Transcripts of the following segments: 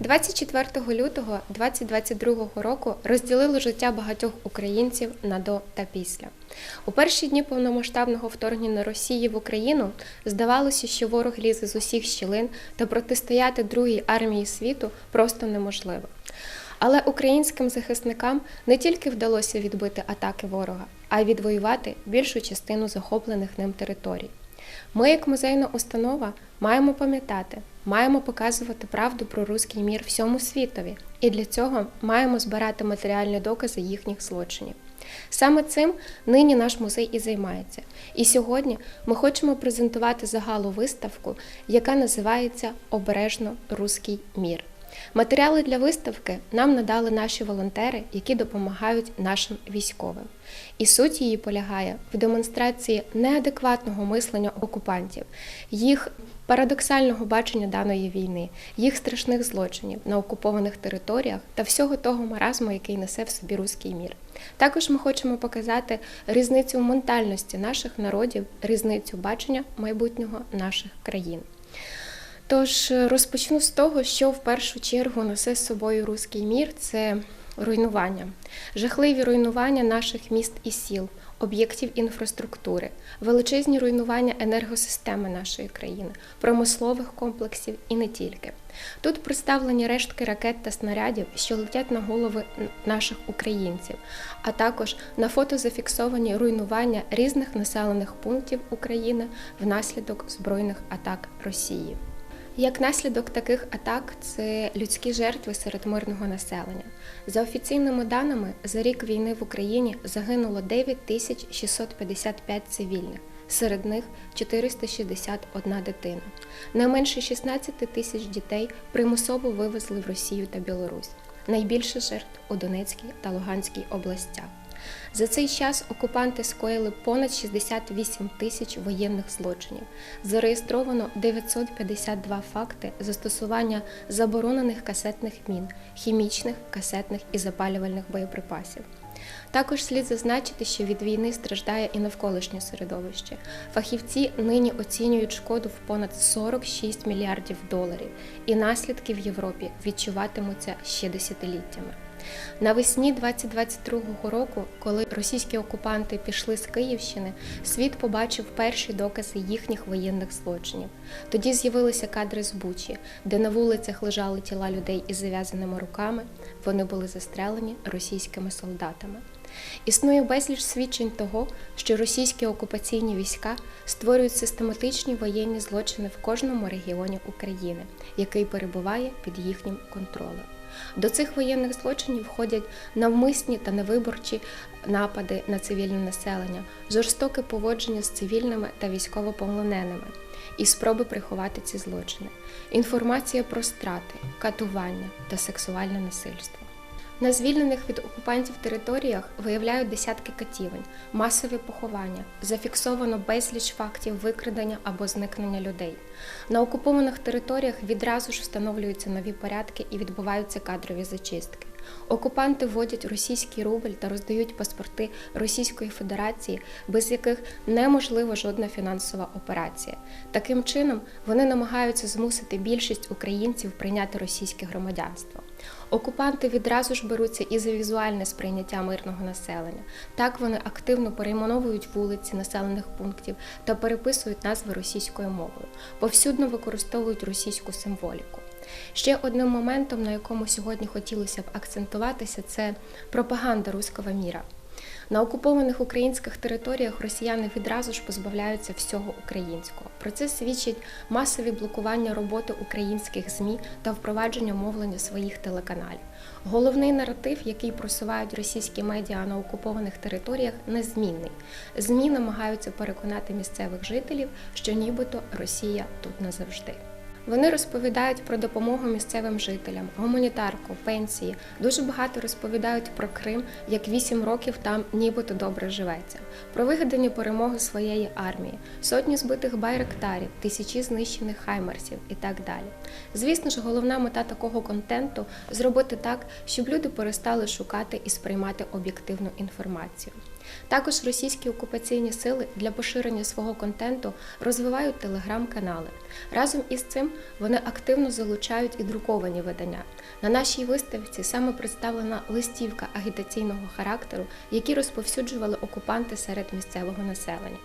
24 лютого 2022 року розділило життя багатьох українців на до та після. У перші дні повномасштабного вторгнення Росії в Україну здавалося, що ворог лізе з усіх щілин та протистояти другій армії світу просто неможливо. Але українським захисникам не тільки вдалося відбити атаки ворога, а й відвоювати більшу частину захоплених ним територій. Ми, як музейна установа, маємо пам'ятати, маємо показувати правду про руський мір всьому світові, і для цього маємо збирати матеріальні докази їхніх злочинів. Саме цим нині наш музей і займається. І сьогодні ми хочемо презентувати загалу виставку, яка називається Обережно Руський мір. Матеріали для виставки нам надали наші волонтери, які допомагають нашим військовим. І суть її полягає в демонстрації неадекватного мислення окупантів, їх парадоксального бачення даної війни, їх страшних злочинів на окупованих територіях та всього того маразму, який несе в собі руський мір. Також ми хочемо показати різницю в ментальності наших народів, різницю бачення майбутнього наших країн. Тож е, розпочну з того, що в першу чергу несе з собою руський мір це руйнування, жахливі руйнування наших міст і сіл, об'єктів інфраструктури, величезні руйнування енергосистеми нашої країни, промислових комплексів і не тільки. Тут представлені рештки ракет та снарядів, що летять на голови наших українців, а також на фото зафіксовані руйнування різних населених пунктів України внаслідок збройних атак Росії. Як наслідок таких атак, це людські жертви серед мирного населення. За офіційними даними, за рік війни в Україні загинуло 9655 цивільних, серед них 461 дитина. Не менше 16 тисяч дітей примусово вивезли в Росію та Білорусь. Найбільше жертв у Донецькій та Луганській областях. За цей час окупанти скоїли понад 68 тисяч воєнних злочинів. Зареєстровано 952 факти застосування заборонених касетних мін, хімічних, касетних і запалювальних боєприпасів. Також слід зазначити, що від війни страждає і навколишнє середовище. Фахівці нині оцінюють шкоду в понад 46 мільярдів доларів, і наслідки в Європі відчуватимуться ще десятиліттями. Навесні 2022 року, коли російські окупанти пішли з Київщини, світ побачив перші докази їхніх воєнних злочинів. Тоді з'явилися кадри з Бучі, де на вулицях лежали тіла людей із зав'язаними руками. Вони були застрелені російськими солдатами. Існує безліч свідчень того, що російські окупаційні війська створюють систематичні воєнні злочини в кожному регіоні України, який перебуває під їхнім контролем. До цих воєнних злочинів входять навмисні та невиборчі напади на цивільне населення, жорстоке поводження з цивільними та військовополоненими і спроби приховати ці злочини, інформація про страти, катування та сексуальне насильство. На звільнених від окупантів територіях виявляють десятки катівень, масові поховання, зафіксовано безліч фактів викрадення або зникнення людей. На окупованих територіях відразу ж встановлюються нові порядки і відбуваються кадрові зачистки. Окупанти вводять російський рубль та роздають паспорти Російської Федерації, без яких неможлива жодна фінансова операція. Таким чином вони намагаються змусити більшість українців прийняти російське громадянство. Окупанти відразу ж беруться і за візуальне сприйняття мирного населення. Так вони активно перейменовують вулиці населених пунктів та переписують назви російською мовою, повсюдно використовують російську символіку. Ще одним моментом, на якому сьогодні хотілося б акцентуватися, це пропаганда руського міра. На окупованих українських територіях росіяни відразу ж позбавляються всього українського. Про це свідчить масові блокування роботи українських ЗМІ та впровадження мовлення своїх телеканалів. Головний наратив, який просувають російські медіа на окупованих територіях, незмінний. ЗМІ намагаються переконати місцевих жителів, що нібито Росія тут назавжди. Вони розповідають про допомогу місцевим жителям, гуманітарку, пенсії. Дуже багато розповідають про Крим, як вісім років там нібито добре живеться, про вигадані перемоги своєї армії, сотні збитих байректарів, тисячі знищених хаймерсів і так далі. Звісно ж, головна мета такого контенту зробити так, щоб люди перестали шукати і сприймати об'єктивну інформацію. Також російські окупаційні сили для поширення свого контенту розвивають телеграм-канали. Разом із цим вони активно залучають і друковані видання. На нашій виставці саме представлена листівка агітаційного характеру, які розповсюджували окупанти серед місцевого населення.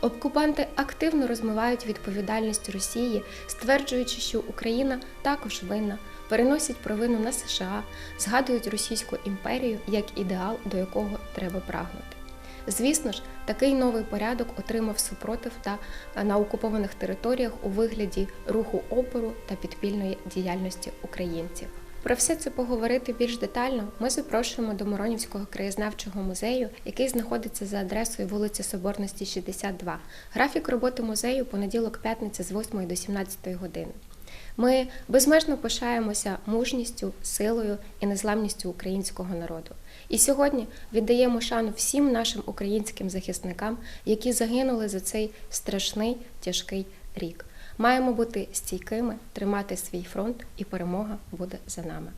Окупанти активно розмивають відповідальність Росії, стверджуючи, що Україна також винна, переносять провину на США, згадують Російську імперію як ідеал, до якого треба прагнути. Звісно ж, такий новий порядок отримав супротив та е, на окупованих територіях у вигляді руху опору та підпільної діяльності українців. Про все це поговорити більш детально ми запрошуємо до Моронівського краєзнавчого музею, який знаходиться за адресою вулиця Соборності 62. Графік роботи музею понеділок п'ятниця з 8 до 17 години. Ми безмежно пишаємося мужністю, силою і незламністю українського народу. І сьогодні віддаємо шану всім нашим українським захисникам, які загинули за цей страшний тяжкий рік. Маємо бути стійкими, тримати свій фронт, і перемога буде за нами.